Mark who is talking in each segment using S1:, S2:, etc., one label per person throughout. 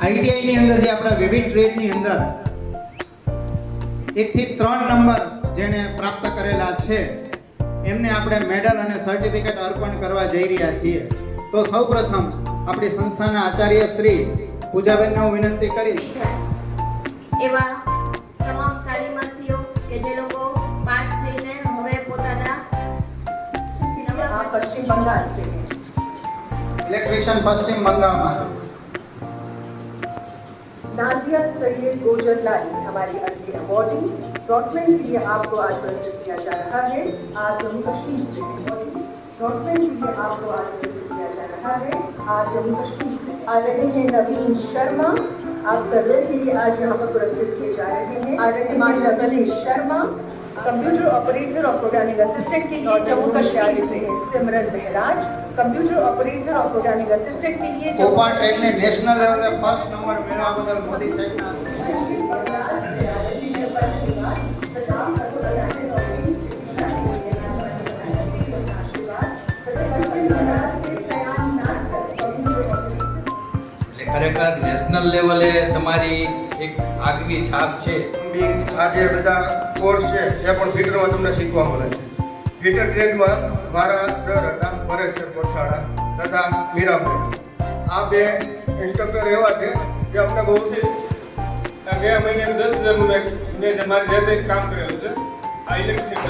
S1: આઈટીઆઈની અંદર જે આપણા વિવિધ ટ્રેડની અંદર એકથી ત્રણ નંબર જેણે પ્રાપ્ત કરેલા છે. એમને આપણે મેડલ અને સર્ટિફિકેટ અર્પણ કરવા જઈ રહ્યા છીએ. તો સૌપ્રથમ આપણી સંસ્થાના આચાર્ય શ્રી પૂજાબેનને હું વિનંતી
S2: કરી એવા તમામ તાલીમાર્થીઓ કે જે લોકો પાસ થઈને હવે પોતાના
S3: પશ્ચિમ બંગાળ
S1: ઇલેક્ટ્રિશિયન પશ્ચિમ બંગાળમાં.
S3: नादिया सैयद गोजर लाली हमारी अगली अवॉर्डी डॉक्टमेंट के लिए आपको आज प्रस्तुत किया जा रहा है। आज जम्मू कश्मीर से डॉक्टमेंट के लिए आपको आज प्रस्तुत किया जा रहा है। आज जम्मू कश्मीर से आ रहे हैं नवीन शर्मा। आप सर्वे के लिए आज यहाँ पर पुरस्कृत किए जा रहे हैं। आ रहे हैं माशा शर्मा। कंप्यूटर ऑपरेटर और प्रोग्रामिंग असिस्टेंट के लिए जम्मू कश्मीर से सिमरन बहराज कंप्यूटर ऑपरेटर और प्रोग्रामिंग असिस्टेंट के लिए जम्मू
S1: કોપા ટ્રેડને નેશનલ લેવલે ફર્સ્ટ નંબર મેળવવા બદલ મોદી સાહેબના હસ્તે
S4: એટલે ખરેખર નેશનલ લેવલે તમારી એક આગવી છાપ છે.
S5: આ જે બધા કોર્સ છે એ પણ ફિટરમાં તમને શીખવા મળે છે. ફિટર ટ્રેડમાં મારા સર હતા પરેશ સર કોટસાળા તથા મીરાભાઈ. આ બે ઇન્સ્ટ્રક્ટર એવા છે જે અમને બહુ છે
S6: ગયા મહિને દસ હજારનું મેં છે મારી જાતે જ કામ કરેલું છે. આ ઇલેક્ટ્રિક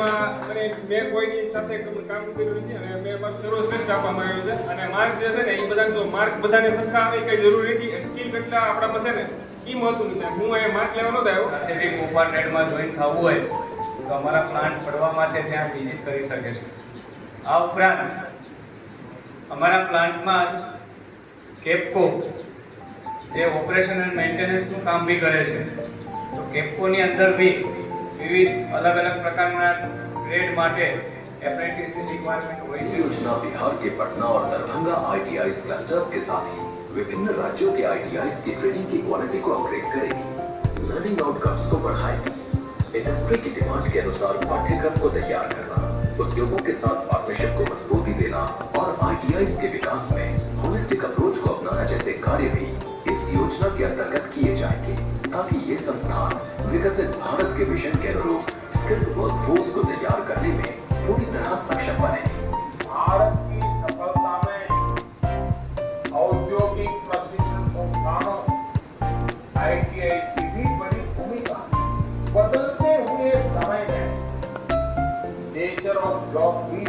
S6: મને મેં કોઈની સાથે કામ કર્યું નથી અને મેં મારું સર્વશ્રેષ્ઠ આપવામાં આવ્યું છે. અને માર્ક જે છે ને, એ બધા જો માર્ક બધાને સરખા આવે, એ કઈ જરૂરી નથી. સ્કિલ કેટલા આપણામાં છે ને, એ મહત્વનું છે. હું અહીંયા માર્ક લેવા જ આવ્યો.
S7: એવી મોપા ટ્રેડમાં જોઈન થવું હોય, તો અમારા પ્લાન્ટ પડવામાં છે ત્યાં વિઝિટ કરી શકે છે. આ ઉપરાંત, અમારા પ્લાન્ટમાં જ કેપકો, જે ઓપરેશન એન્ડ મેન્ટેનન્સનું કામ બી કરે છે, તો કેપકોની અંદર બી વિવિધ અલગ અલગ પ્રકારના ગ્રેડ માટે એપ્રેન્ટિસની રિક્વાયરમેન્ટ હોય છે
S8: योजना बिहार के पटना और दरभंगा आईटीआई क्लस्टर्स के साथ ही विभिन्न राज्यों के आईटीआई की ट्रेनिंग की क्वालिटी को अपग्रेड करेगी लर्निंग आउटकम्स को बढ़ाएगी इंडस्ट्री की डिमांड के अनुसार पाठ्यक्रम को तैयार करना उद्योगों के साथ पार्टनरशिप को मजबूती देना और आईटीआई के विकास जाएँगे। ताकि ये संस्थान विकसित भारत के विजन के अनुरूप स्किल्ड वर्कफोर्स को तैयार करने में पूरी तरह सक्षम बने।
S9: भारत की सफलता में औद्योगिक प्रशिक्षण संस्थानों की भी बड़ी भूमिका। बदलते हुए समय में नेचर ऑफ़ जॉब भी